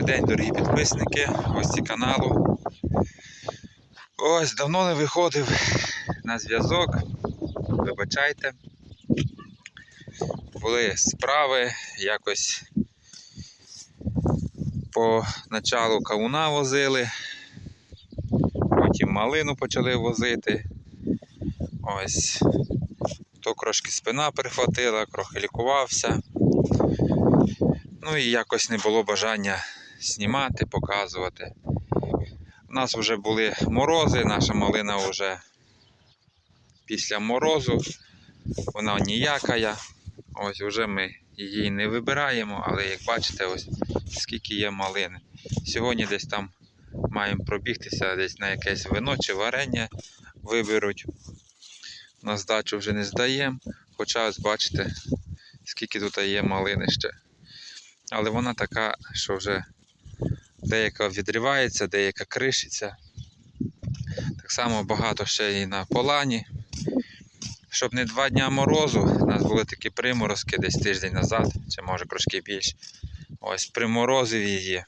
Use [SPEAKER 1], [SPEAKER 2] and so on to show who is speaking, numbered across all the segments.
[SPEAKER 1] Добрий день, дорогі підписники, гості каналу. Ось давно не виходив на зв'язок. Вибачайте. Були справи, якось по началу кавуна возили, потім малину почали возити. Ось то трошки спина перехватила, трохи лікувався. Ну і якось не було бажання знімати, показувати. У нас вже були морози, наша малина вже після морозу, вона ніякая. Ось вже ми її не вибираємо, але як бачите, ось скільки є малини. Сьогодні десь там маємо пробігтися, десь на якесь вино чи варення виберуть. На здачу вже не здаємо, хоча ось бачите, скільки тут є малини ще. Але вона така, що вже деяка відривається, деяка кришиться. Так само багато ще і на полані. Щоб не два дня морозу, у нас були такі приморозки десь тиждень назад, чи може трошки більше. Ось приморозив її.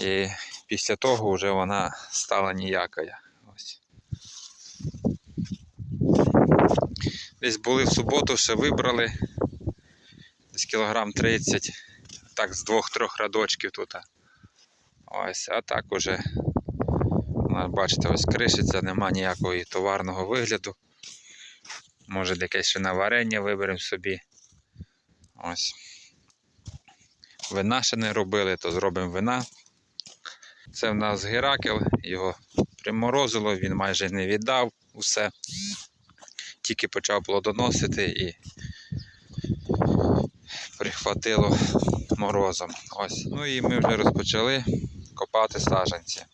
[SPEAKER 1] І після того вже вона стала ніякая. Ось. Десь були в суботу, ще вибрали десь кілограм 30, так з двох-трьох радочків тут. Ось, а так уже, бачите, ось кришиться, нема ніякого товарного вигляду. Може якесь ще на варення виберемо собі. Ось. Вина ще не робили, то зробимо вина. Це в нас Геракел, його приморозило, він майже не віддав усе. Тільки почав плодоносити і прихватило морозом. Ось. Ну і ми вже розпочали копати саджанці.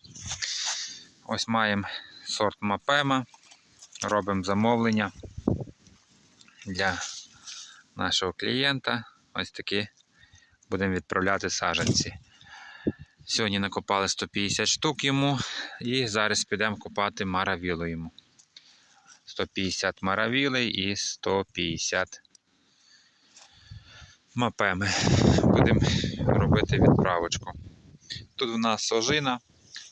[SPEAKER 1] Ось маємо сорт Мапема, робимо замовлення для нашого клієнта. Ось такі будемо відправляти саджанці. Сьогодні накопали 150 штук йому і зараз підемо копати маравілу йому. 150 маравілей і 150 мапеми. Будемо робити відправочку. Тут у нас ожина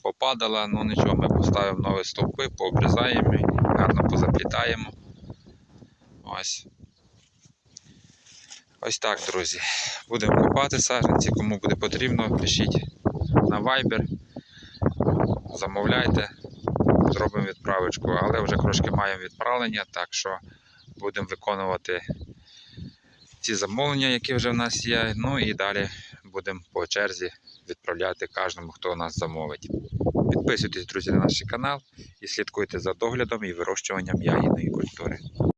[SPEAKER 1] попадала, ну нічого, ми поставимо нові стовпи, пообрізаємо, і гарно позаплітаємо. Ось. Ось так, друзі. Будемо копати саджанці, кому буде потрібно, пишіть на Viber, замовляйте, зробимо відправочку, але вже трошки маємо відправлення, так що будемо виконувати ці замовлення, які вже в нас є. Ну і далі будемо по черзі відправляти кожному, хто нас замовить. Підписуйтесь, друзі, на наш канал і слідкуйте за доглядом і вирощуванням ягідної культури.